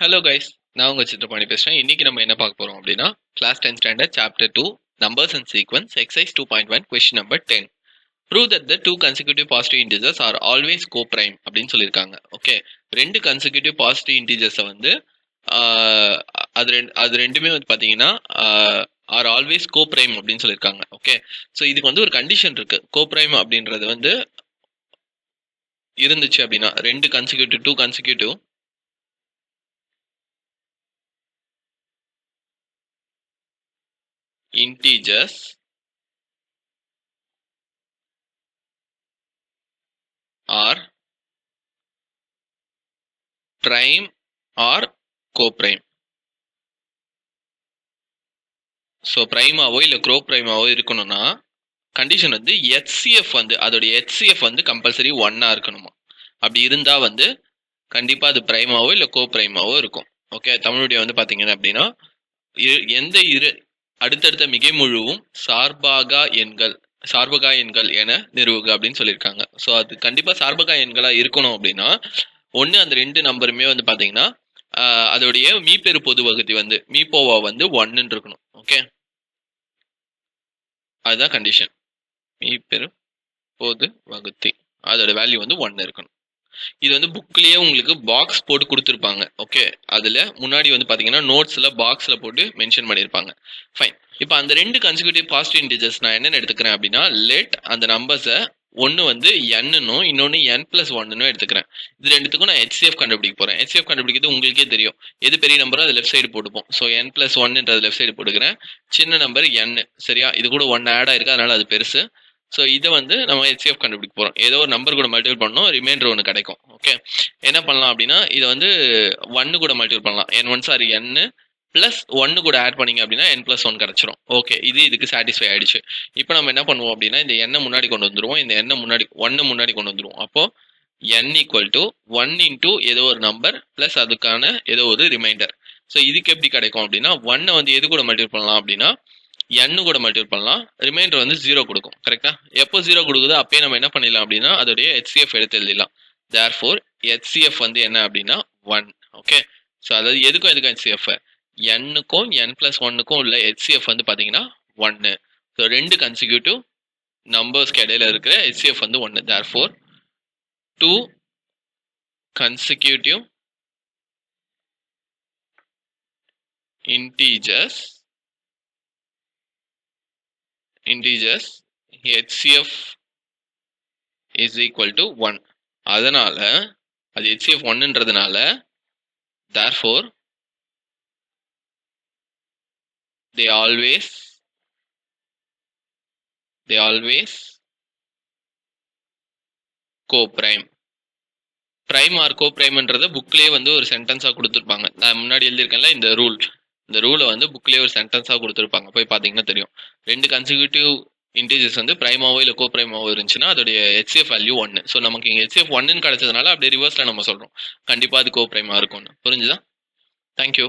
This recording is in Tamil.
ஹலோ கைஸ் நான் உங்கள் சித்திரபாணி பேசுகிறேன் இன்றைக்கி நம்ம என்ன பார்க்க போகிறோம் அப்படின்னா class ten standard chapter two numbers and sequence exercise two point one question number ten prove that the two consecutive positive integers are always coprime அப்படின்னு சொல்லியிருக்காங்க. ஓகே ரெண்டு கன்சிக்யூட்டிவ் பாசிட்டிவ் இன்டிஜர்ஸை வந்து அது ரெண்டு அது ரெண்டுமே வந்து பார்த்தீங்கன்னா ஆர் ஆல்வேஸ் கோ பிரைம் அப்படின்னு சொல்லியிருக்காங்க. ஓகே ஸோ இதுக்கு வந்து ஒரு கண்டிஷன் இருக்குது கோ பிரைம் அப்படின்றது வந்து இருந்துச்சு அப்படின்னா ரெண்டு consecutive two consecutive integers. Are prime or coprime? So ப்ரைமாவோ இல்லை க்ரோ ப்ரைமாவோ இருக்கணும்னா கண்டிஷன் வந்து ஹெச்சிஎஃப் வந்து அதோட ஹெச்சிஎஃப் வந்து கம்பல்சரி ஒன்னாக இருக்கணுமா? அப்படி இருந்தால் வந்து கண்டிப்பாக அது ப்ரைமாவோ இல்லை கோ ப்ரைமாவோ இருக்கும். ஓகே தமிழுடைய வந்து பார்த்தீங்கன்னா அப்படின்னா இரு- எந்த இரு அடுத்தடுத்த மிகை முழுவும் சார்பாகா எண்கள் சார்பகா எண்கள் என நிறுவுக அப்படின்னு சொல்லியிருக்காங்க. ஸோ அது கண்டிப்பாக சார்பகா எண்களாக இருக்கணும் அப்படின்னா ஒன்று அந்த ரெண்டு நம்பருமே வந்து பார்த்தீங்கன்னா அதோடைய மீப்பெரு பொது வகுதி வந்து மீப்போவா வந்து ஒன்னுன்னு இருக்கணும். ஓகே அதுதான் கண்டிஷன் மீப்பெரு பொது வகுத்தி அதோட வேல்யூ வந்து ஒன்று இருக்கணும். இது வந்து புக்லயே உங்களுக்கு பாக்ஸ் போட்டு கொடுத்துருப்பாங்க. ஓகே அதில் முன்னாடி வந்து பார்த்தீங்கன்னா நோட்ஸில் பாக்ஸில் போட்டு மென்ஷன் பண்ணியிருப்பாங்க ஃபைன் இப்போ அந்த ரெண்டு கன்சிக்யூட்டிவ் பாசிட்டிவ் இன்டிஜர்ஸ் நான் என்னென்ன எடுத்துக்கிறேன் அப்படின்னா லெட் அந்த நம்பர்ஸை ஒன்று வந்து என்னன்னும் இன்னொன்று என் பிளஸ் ஒன்னு எடுத்துக்கிறேன். இது ரெண்டுத்துக்கும் நான் ஹெச்சிஎஃப் கண்டுபிடிக்க போகிறேன் ஹெச்சிஎஃப் கண்டுபிடிக்கிறது உங்களுக்கே தெரியும். எது பெரிய நம்பரோ அது லெஃப்ட் சைடு போட்டுப்போம். ஸோ என் பிளஸ் ஒன்னுன்றது லெஃப்ட் சைடு போட்டுக்கிறேன். சின்ன நம்பர் என் சரியா? இது கூட ஒன் ஆட் ஆயிருக்கு. அதனால அது பெருசு. ஸோ இதை வந்து நம்ம HCF கண்டுபிடிக்க போகிறோம் ஏதோ ஒரு நம்பர் கூட மல்டிபிள் பண்ணோம் ரிமைண்டர் ஒன்று கிடைக்கும். ஓகே என்ன பண்ணலாம் அப்படின்னா இதை வந்து ஒன்று கூட மல்டிபிள் பண்ணலாம். என் ஒன் சாரி என்னு ப்ளஸ் ஒன்று கூட ஆட் பண்ணீங்க அப்படின்னா என் ப்ளஸ் ஒன் கிடச்சிரும். ஓகே இது இதுக்கு சாட்டிஸ்ஃபை ஆயிடுச்சு. இப்போ நம்ம என்ன பண்ணுவோம் அப்படின்னா இந்த எண்ணை முன்னாடி கொண்டு வந்துருவோம். இந்த எண்ணெய் முன்னாடி ஒன்று முன்னாடி கொண்டு வந்துருவோம். அப்போது n equal to one into ஏதோ ஒரு நம்பர் ப்ளஸ் அதுக்கான ஏதோ ஒரு ரிமைண்டர் ஸோ இதுக்கு எப்படி கிடைக்கும் அப்படின்னா ஒன்னை வந்து எது கூட மல்டிபிள் பண்ணலாம் அப்படின்னா என்னு கூட மல்டிபிள் பண்ணலாம். ரிமைண்டர் வந்து ஜீரோ கொடுக்கும். கரெக்டா எப்போ ஜீரோ கொடுக்குதோ அப்பயே நம்ம என்ன பண்ணிடலாம் அப்படின்னா அதோடைய ஹெச்சிஎஃப் எடுத்து எழுதிடலாம். தேர் ஃபோர் ஹெச்சிஎஃப் வந்து என்ன அப்படின்னா ஒன் ஓகே ஸோ அதாவது எதுக்கும் எதுக்கும் ஹெச்சிஎஃப் எண்ணுக்கும் என் பிளஸ் ஒன்னுக்கும் உள்ள ஹெச்சிஎஃப் வந்து பார்த்தீங்கன்னா ஒன்று ஸோ ரெண்டு கன்சிக்யூட்டிவ் நம்பர்ஸ்க்கு இடையில இருக்கிற ஹெச்சிஎஃப் வந்து ஒன்று therefore two consecutive integers integers HCF is equal to 1 அதனால அது HCF 1ன்றதுனால therefore they always they always co-prime prime or co-primeன்றத புக்லயே வந்து ஒரு சென்டென்ஸா கொடுத்துருப்பாங்க நான் முன்னாடி எழுதியிருக்கேன்ல இந்த ரூல் இந்த ரூலை வந்து புக்லேயே ஒரு சென்டென்ஸாக கொடுத்துருப்பாங்க. போய் பார்த்தீங்கன்னா தெரியும். ரெண்டு கன்சிக்யூட்டிவ் இன்டீஜர்ஸ் வந்து ப்ரைமாவோ இல்லை கோ ப்ரைமாவோ இருந்துச்சுன்னா அதோடைய ஹெச்எஃப் வேல்யூ ஒன்று ஸோ நமக்கு இங்கே ஹெச்எஃப் ஒன்னுன்னு கிடச்சதுனால அப்படியே ரிவர்ஸில் நம்ம சொல்கிறோம் கண்டிப்பாக அது கோ ப்ரைமாக இருக்கும்னு. புரிஞ்சுதா? தேங்க்யூ